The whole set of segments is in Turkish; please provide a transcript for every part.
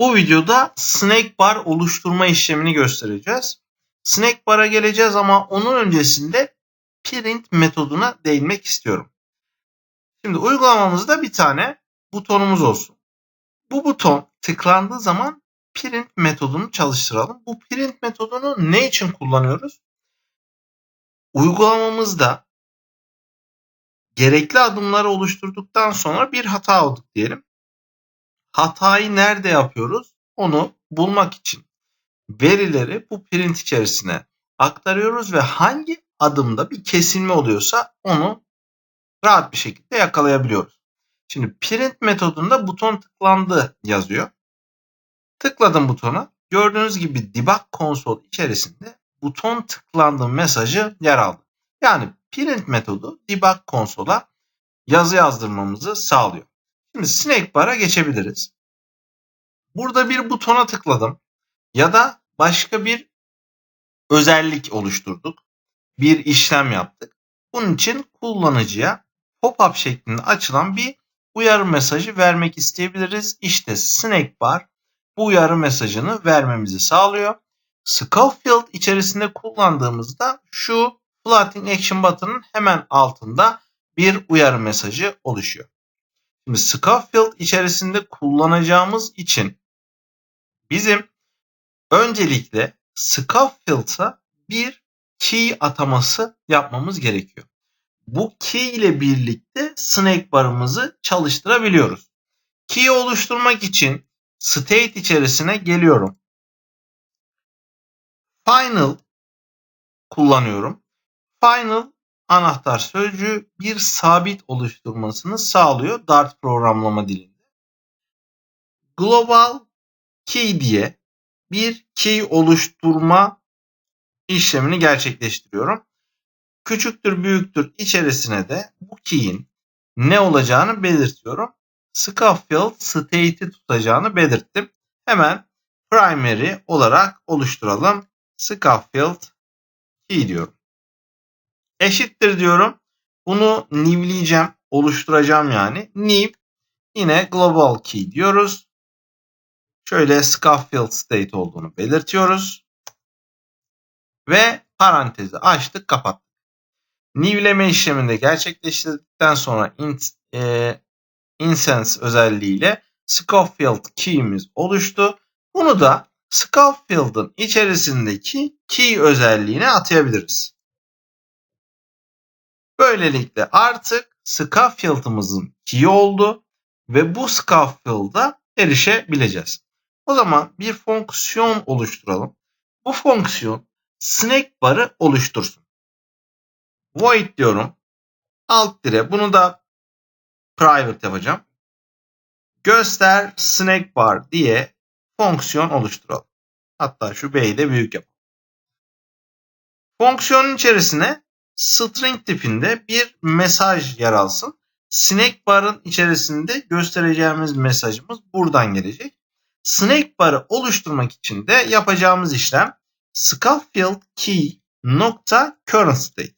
Bu videoda snack bar oluşturma işlemini göstereceğiz. Snack bar'a geleceğiz ama onun öncesinde print metoduna değinmek istiyorum. Şimdi uygulamamızda bir tane butonumuz olsun. Bu buton tıklandığı zaman print metodunu çalıştıralım. Bu print metodunu ne için kullanıyoruz? Uygulamamızda gerekli adımları oluşturduktan sonra bir hata aldık diyelim. Hatayı nerede yapıyoruz? Onu bulmak için verileri bu print içerisine aktarıyoruz ve hangi adımda bir kesilme oluyorsa onu rahat bir şekilde yakalayabiliyoruz. Şimdi print metodunda buton tıklandı yazıyor. Tıkladım butona. Gördüğünüz gibi debug konsol içerisinde buton tıklandı mesajı yer aldı. Yani print metodu debug konsola yazı yazdırmamızı sağlıyor. Şimdi Snake Bar'a geçebiliriz. Burada bir butona tıkladım ya da başka bir özellik oluşturduk. Bir işlem yaptık. Bunun için kullanıcıya pop-up şeklinde açılan bir uyarı mesajı vermek isteyebiliriz. İşte Snake Bar bu uyarı mesajını vermemizi sağlıyor. Scofield içerisinde kullandığımızda şu Floating Action Button'ın hemen altında bir uyarı mesajı oluşuyor. Şimdi Scofield içerisinde kullanacağımız için bizim öncelikle Scofield'a bir key ataması yapmamız gerekiyor. Bu key ile birlikte snake barımızı çalıştırabiliyoruz. Key oluşturmak için state içerisine geliyorum. Final kullanıyorum. Final anahtar sözcüğü bir sabit oluşturmasını sağlıyor Dart programlama dilinde. Global key diye bir key oluşturma işlemini gerçekleştiriyorum. Küçüktür büyüktür içerisine de bu key'in ne olacağını belirtiyorum. Scofield state'i tutacağını belirttim. Hemen primary olarak oluşturalım. Scofield key diyorum. Eşittir diyorum. Bunu new'leyeceğim. Oluşturacağım yani. New yine global key diyoruz. Şöyle Scofield state olduğunu belirtiyoruz. Ve parantezi açtık kapattık. New'leme işleminde gerçekleştirdikten sonra int, e, instance özelliğiyle Scofield key'imiz oluştu. Bunu da Scofield'ın içerisindeki key özelliğine atayabiliriz. Böylelikle artık Scofield'ımızın key oldu ve bu Scofield'a erişebileceğiz. O zaman bir fonksiyon oluşturalım. Bu fonksiyon snack bar'ı oluştursun. Void diyorum. Alt dire bunu da private yapacağım. Göster snack bar diye fonksiyon oluşturalım. Hatta şu B'yi de büyük yapalım. Fonksiyonun içerisine string tipinde bir mesaj yer alsın. Snack bar'ın içerisinde göstereceğimiz mesajımız buradan gelecek. Snack bar'ı oluşturmak için de yapacağımız işlem Scofield key nokta current state.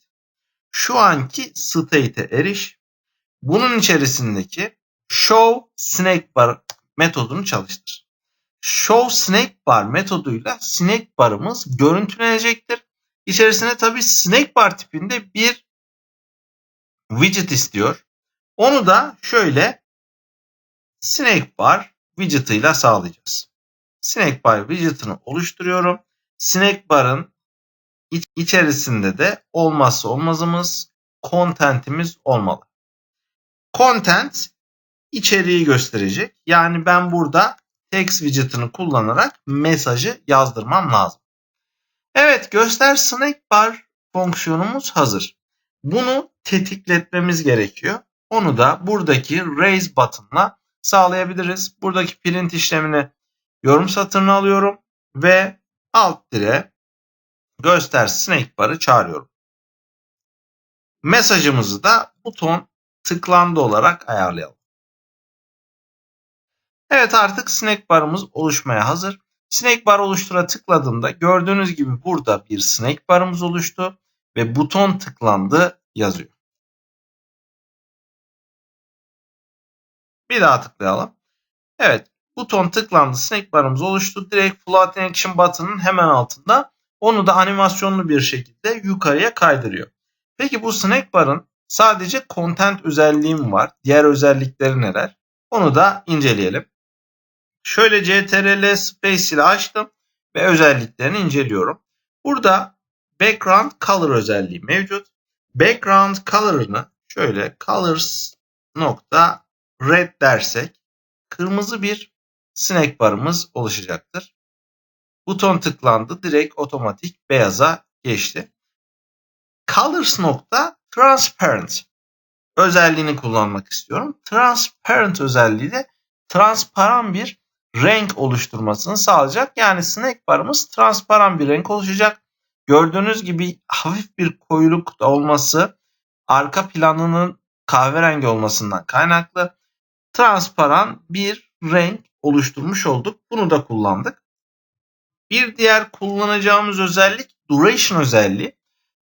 Şu anki state'e eriş. Bunun içerisindeki show snack bar metodunu çalıştır. Show snack bar metoduyla snack barımız görüntülenecektir. İçerisine tabi snack bar tipinde bir widget istiyor. Onu da şöyle snack bar widget'ıyla sağlayacağız. Snack bar widget'ını oluşturuyorum. Snack bar'ın içerisinde de olmazsa olmazımız content'imiz olmalı. Content içeriği gösterecek. Yani ben burada text widget'ını kullanarak mesajı yazdırmam lazım. Evet göster snack bar fonksiyonumuz hazır. Bunu tetikletmemiz gerekiyor. Onu da buradaki raise button'la sağlayabiliriz. Buradaki print işlemini yorum satırına alıyorum ve alt dire göster snake bar'ı çağırıyorum. Mesajımızı da buton tıklandı olarak ayarlayalım. Evet artık snack barımız oluşmaya hazır. Snack bar oluştura tıkladığımda gördüğünüz gibi burada bir snack barımız oluştu ve buton tıklandı yazıyor. Bir daha tıklayalım. Evet Buton tıklandı. Snack barımız oluştu. Direkt float action button'ın hemen altında. Onu da animasyonlu bir şekilde yukarıya kaydırıyor. Peki bu snack barın sadece content özelliği mi var? Diğer özellikleri neler? Onu da inceleyelim. Şöyle CTRL Space ile açtım ve özelliklerini inceliyorum. Burada background color özelliği mevcut. Background color'ını şöyle colors nokta red dersek kırmızı bir snack barımız oluşacaktır. Buton tıklandı direkt otomatik beyaza geçti. Colors nokta transparent özelliğini kullanmak istiyorum. Transparent özelliği de transparan bir renk oluşturmasını sağlayacak. Yani snack barımız transparan bir renk oluşacak. Gördüğünüz gibi hafif bir koyuluk da olması arka planının kahverengi olmasından kaynaklı transparan bir renk oluşturmuş olduk. Bunu da kullandık. Bir diğer kullanacağımız özellik duration özelliği.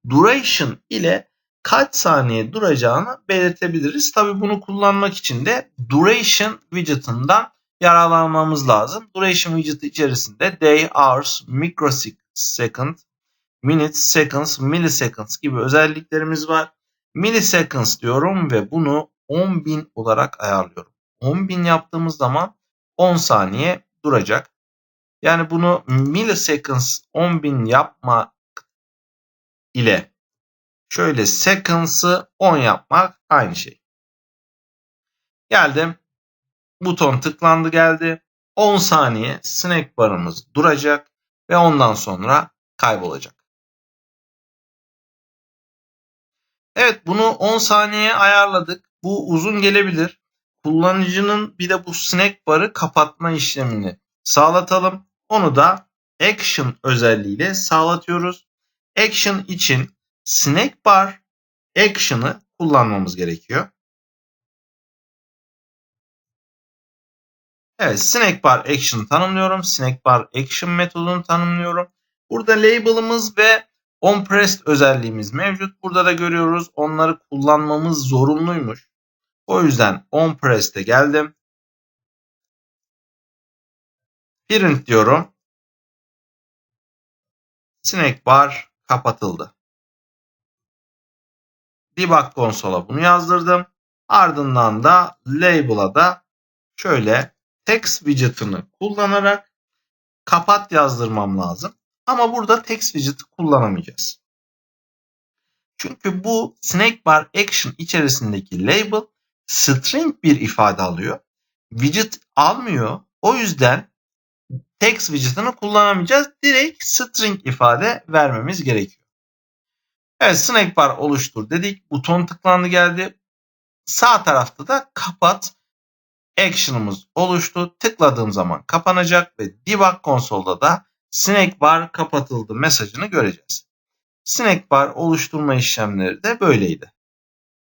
Duration ile kaç saniye duracağını belirtebiliriz. Tabi bunu kullanmak için de duration widget'ından yararlanmamız lazım. Duration widget içerisinde day, hours, microsecond, minutes, seconds, milliseconds gibi özelliklerimiz var. Milliseconds diyorum ve bunu 10.000 olarak ayarlıyorum. 10.000 yaptığımız zaman 10 saniye duracak. Yani bunu milliseconds 10.000 yapma ile şöyle seconds'ı 10 yapmak aynı şey. Geldim. Buton tıklandı geldi. 10 saniye snack barımız duracak ve ondan sonra kaybolacak. Evet bunu 10 saniye ayarladık. Bu uzun gelebilir. Kullanıcının bir de bu snack barı kapatma işlemini sağlatalım. Onu da action özelliğiyle sağlatıyoruz. Action için snack bar action'ı kullanmamız gerekiyor. Evet snack bar action tanımlıyorum. Snack bar action metodunu tanımlıyorum. Burada label'ımız ve on pressed özelliğimiz mevcut. Burada da görüyoruz onları kullanmamız zorunluymuş. O yüzden on pressed'e geldim. Print diyorum. Snack bar kapatıldı. Debug konsola bunu yazdırdım. Ardından da label'a da şöyle text widget'ını kullanarak kapat yazdırmam lazım. Ama burada text widget'ı kullanamayacağız. Çünkü bu snack bar action içerisindeki label string bir ifade alıyor. Widget almıyor. O yüzden text widget'ını kullanamayacağız. Direkt string ifade vermemiz gerekiyor. Evet snack bar oluştur dedik. Buton tıklandı geldi. Sağ tarafta da kapat action'ımız oluştu. Tıkladığım zaman kapanacak ve debug konsolda da snack bar kapatıldı mesajını göreceğiz. Snack bar oluşturma işlemleri de böyleydi.